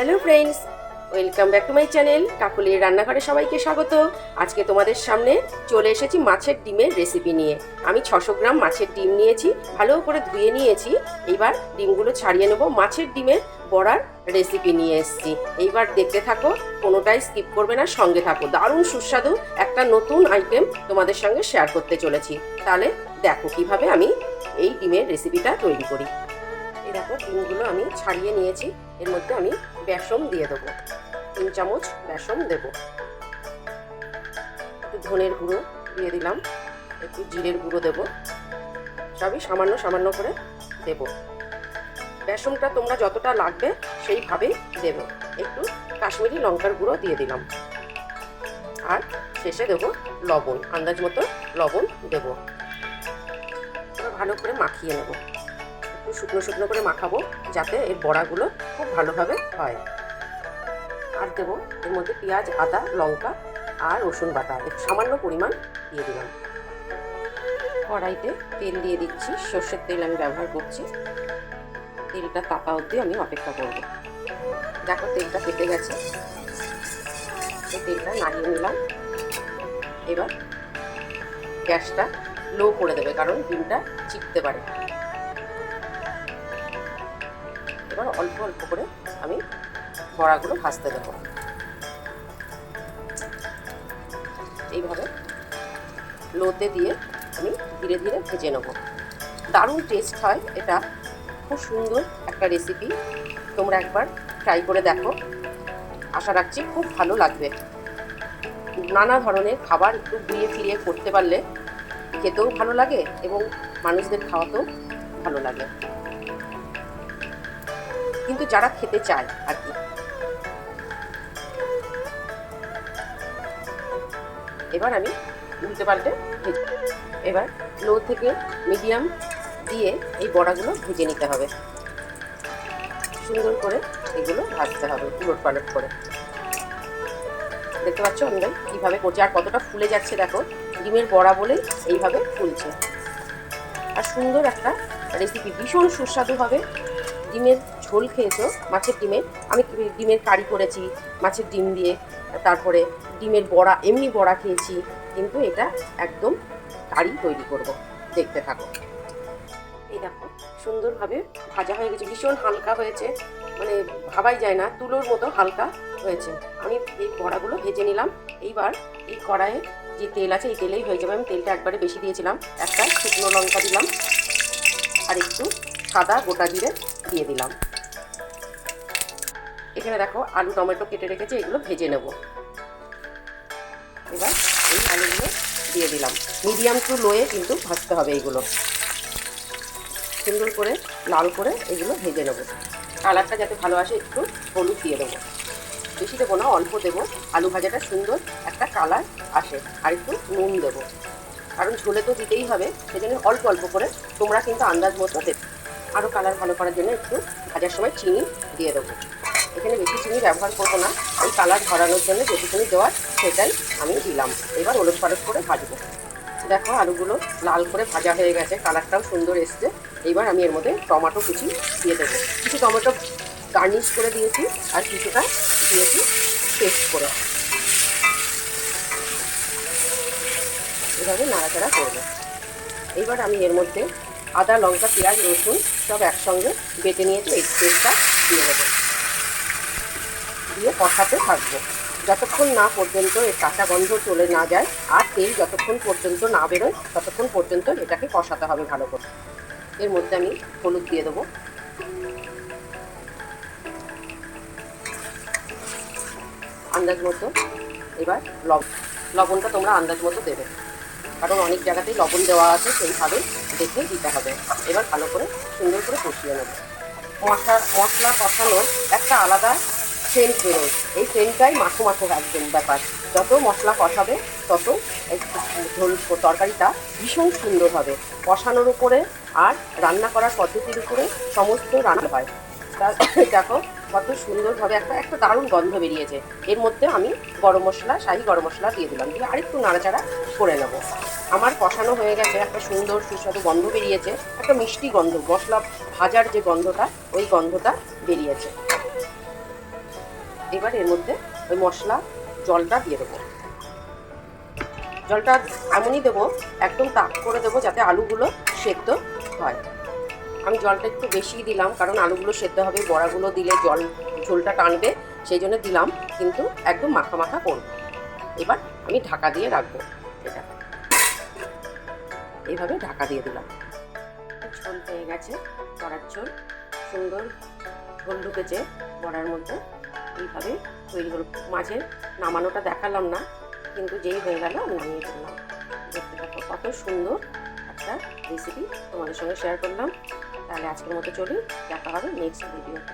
Hello friends, welcome back to my channel. কাকুলির রান্নাঘরে সবাইকে স্বাগত। আজকে তোমাদের সামনে চলে এসেছি মাছের ডিমের রেসিপি নিয়ে। আমি ছশো গ্রাম মাছের ডিম নিয়েছি ভালো করে ধুয়ে নিয়েছি। এইবার ডিমগুলো ছাড়িয়ে নেব। মাছের ডিমের বড়ার রেসিপি নিয়ে এসেছি। এইবার দেখতে থাকো, কোনোটাই স্কিপ করবে না, সঙ্গে থাকো। দারুণ সুস্বাদু একটা নতুন আইটেম তোমাদের সঙ্গে শেয়ার করতে চলেছি। তাহলে দেখো কীভাবে আমি এই ডিমের রেসিপিটা তৈরি করি। এই দেখো, ডিমগুলো আমি ছাড়িয়ে নিয়েছি। এর মধ্যে আমি বেসন দিয়ে দেবো। তিন চামচ বেসন দেব। একটু ধনের গুঁড়ো দিয়ে দিলাম। একটু জিরের গুঁড়ো দেব। সবই সামান্য সামান্য করে দেব। বেসনটা তোমরা যতটা লাগবে সেইভাবেই দেব। একটু কাশ্মীরি লঙ্কার গুঁড়ো দিয়ে দিলাম। আর শেষে দেব লবণ। আন্দাজ মতো লবণ দেব। ভালো করে মাখিয়ে নেব। শুকনো শুকনো করে মাখাবো যাতে এর বড়াগুলো খুব ভালোভাবে হয়। আর দেবো এর মধ্যে পেঁয়াজ, আদা, লঙ্কা আর রসুন বাটা। সামান্য পরিমাণ দিয়ে দিলাম। কড়াইতে তেল দিয়ে দিচ্ছি। সর্ষের তেল আমি ব্যবহার করছি। তেলটা তাপা অবধি আমি অপেক্ষা করব। দেখো তেলটা কেটে গেছে। এই তেলটা নাড়িয়ে নিলাম। এবার গ্যাসটা লো করে দেবে, কারণ ডিমটা চিপতে পারে। এবার অল্প অল্প করে আমি বড়াগুলো ভাজতে দেবো। এইভাবে লোতে দিয়ে আমি ধীরে ধীরে ভেজে নেব। দারুণ টেস্ট হয় এটা। খুব সুন্দর একটা রেসিপি তোমরা একবার ট্রাই করে দেখো। আশা রাখছি খুব ভালো লাগবে। নানা ধরনের খাবার একটু ঘুরিয়ে ফিরিয়ে করতে পারলে খেতেও ভালো লাগে এবং মানুষদের খাওয়াতেও ভালো লাগে। কিন্তু যারা খেতে চায় আর কি। এবার আমি উল্টে পাল্টে ভেজে এবার লো থেকে মিডিয়াম দিয়ে এই বড়াগুলো ভেজে নিতে হবে। সুন্দর করে এগুলো ভাজতে হবে উলট পালট করে। দেখতে পাচ্ছ আমি কীভাবে করছি আর কতটা ফুলে যাচ্ছে দেখো, ডিমের বড়া বলেই এইভাবে ফুলছে। আর সুন্দর একটা রেসিপি ভীষণ সুস্বাদু হবে। ডিমের ঝোল খেয়েছো, মাছের ডিমের? আমি ডিমের কারি করেছি, মাছের ডিম দিয়ে, তারপরে ডিমের বড়া, এমনি বড়া খেয়েছি, কিন্তু এটা একদম কারি তৈরি করব, দেখতে থাকো। এই দেখো, সুন্দরভাবে ভাজা হয়ে গেছে, ভীষণ হালকা হয়েছে মানে ভাবাই যায় না, তুলোর মতো হালকা হয়েছে। আমি এই বড়াগুলো ভেজে নিলাম, এইবার এই কড়াইয়ে যে তেল আছে, এই তেলেই হয়ে যাবে। আমি তেলটা একবারে বেশি দিয়েছিলাম, একটা শুকনো লঙ্কা দিলাম, আর একটু সাদা গোটা জিরে দিয়ে দিলাম। এখানে দেখো আলু, টমেটো কেটে রেখেছি, এগুলো ভেজে নেব। এবার এই আলুগুলো দিয়ে দিলাম। মিডিয়াম টু লোয়ে কিন্তু ভাজতে হবে এইগুলো সুন্দর করে, লাল করে এগুলো ভেজে নেব। কালারটা যাতে ভালো আসে, একটু হলুদ দিয়ে দেবো। বেশি দেবো না, অল্প দেবো। আলু ভাজাটা সুন্দর একটা কালার আসে, আর একটু নুন দেবো। কারণ ঝোলে তো দিতেই হবে, সেজন্য অল্প অল্প করে তোমরা কিন্তু আন্দাজ মতো দেবে। আরও কালার ভালো করার জন্য একটু ভাজার সময় চিনি দিয়ে দেবো। এখানে বেশি চিনি ব্যবহার করব না। এই কালার ধরানোর জন্য যেটুকুনি দেওয়ার, সেটাই আমি দিলাম। এবার ওলট পালট করে ভাজবো। দেখো আলুগুলো লাল করে ভাজা হয়ে গেছে, কালারটাও সুন্দর এসছে। এইবার আমি এর মধ্যে টমেটো কুচি দিয়ে দেবো। কিছু টমেটো গার্নিশ করে দিয়েছি, আর কিছুটা দিয়েছি পেস্ট করে। এভাবে নাড়াচাড়া করব। এইবার আমি এর মধ্যে আদা, লঙ্কা, পেঁয়াজ, রসুন সব একসঙ্গে বেটে নিয়েছি এই পেস্টটা দিয়ে দেবো। দিয়ে কষাতে থাকব। যতক্ষণ না পর্যন্ত এর কাঁচা গন্ধ চলে না যায়, আর তেল যতক্ষণ পর্যন্ত না বেরোয়, ততক্ষণ পর্যন্ত এটাকে কষাতে হবে ভালো করে। এর মধ্যে আমি হলুদ দিয়ে দেবো। আন্দাজ মতো এবার লবণ লবণটা তোমরা আন্দাজ মতো দেবে। কারণ অনেক জায়গাতেই লবণ দেওয়া আছে সেইভাবে দেখে দিতে হবে। এবার ভালো করে সুন্দর করে কষিয়ে নেবে। মশলা মশলা কষানোর একটা আলাদা সেন্ট বেরোয়। এই সেন্টটাই মাখো মাখো একদম ব্যাপার। যত মশলা কষাবে, তত ঝোল তরকারিটা ভীষণ সুন্দর হবে। কষানোর উপরে আর রান্না করার পদ্ধতির উপরে সমস্ত রান্না হয়। তা দেখো, কত সুন্দরভাবে একটা একটা দারুণ গন্ধ বেরিয়েছে। এর মধ্যে আমি গরম মশলা, শাহি গরম মশলা দিয়ে দিলাম। দিয়ে আরেকটু নাড়াচাড়া করে নেব। আমার কষানো হয়ে গেছে, একটা সুন্দর সুস্বাদু গন্ধ বেরিয়েছে, একটা মিষ্টি গন্ধ, মশলা ভাজার যে গন্ধটা, ওই গন্ধটা বেরিয়েছে। এবার এর মধ্যে ওই মশলা, জলটা দিয়ে দেবো। জলটা এমনই দেবো, একদম তাক করে দেবো যাতে আলুগুলো সেদ্ধ হয়। আমি জলটা একটু বেশিই দিলাম, কারণ আলুগুলো সেদ্ধ হবে, বড়াগুলো দিলে জল, ঝোলটা টানবে, সেই জন্য দিলাম, কিন্তু একদম মাখা মাখা করব। এবার আমি ঢাকা দিয়ে রাখব এটা। এইভাবে ঢাকা দিয়ে দিলাম। ঝোল হয়ে গেছে, বড়ার ঝোল। সুন্দর ঝোল ঢুকেছে বড়ার মধ্যে। এইভাবে তৈরি মাঝে নামানোটা দেখালাম না, কিন্তু যেই হয়ে গেল আমি নামিয়ে ফেললাম। দেখতে দেখো কত সুন্দর একটা রেসিপি তোমাদের সঙ্গে শেয়ার করলাম। তাহলে আজকের মতো চলি, দেখা হবে নেক্সট ভিডিওতে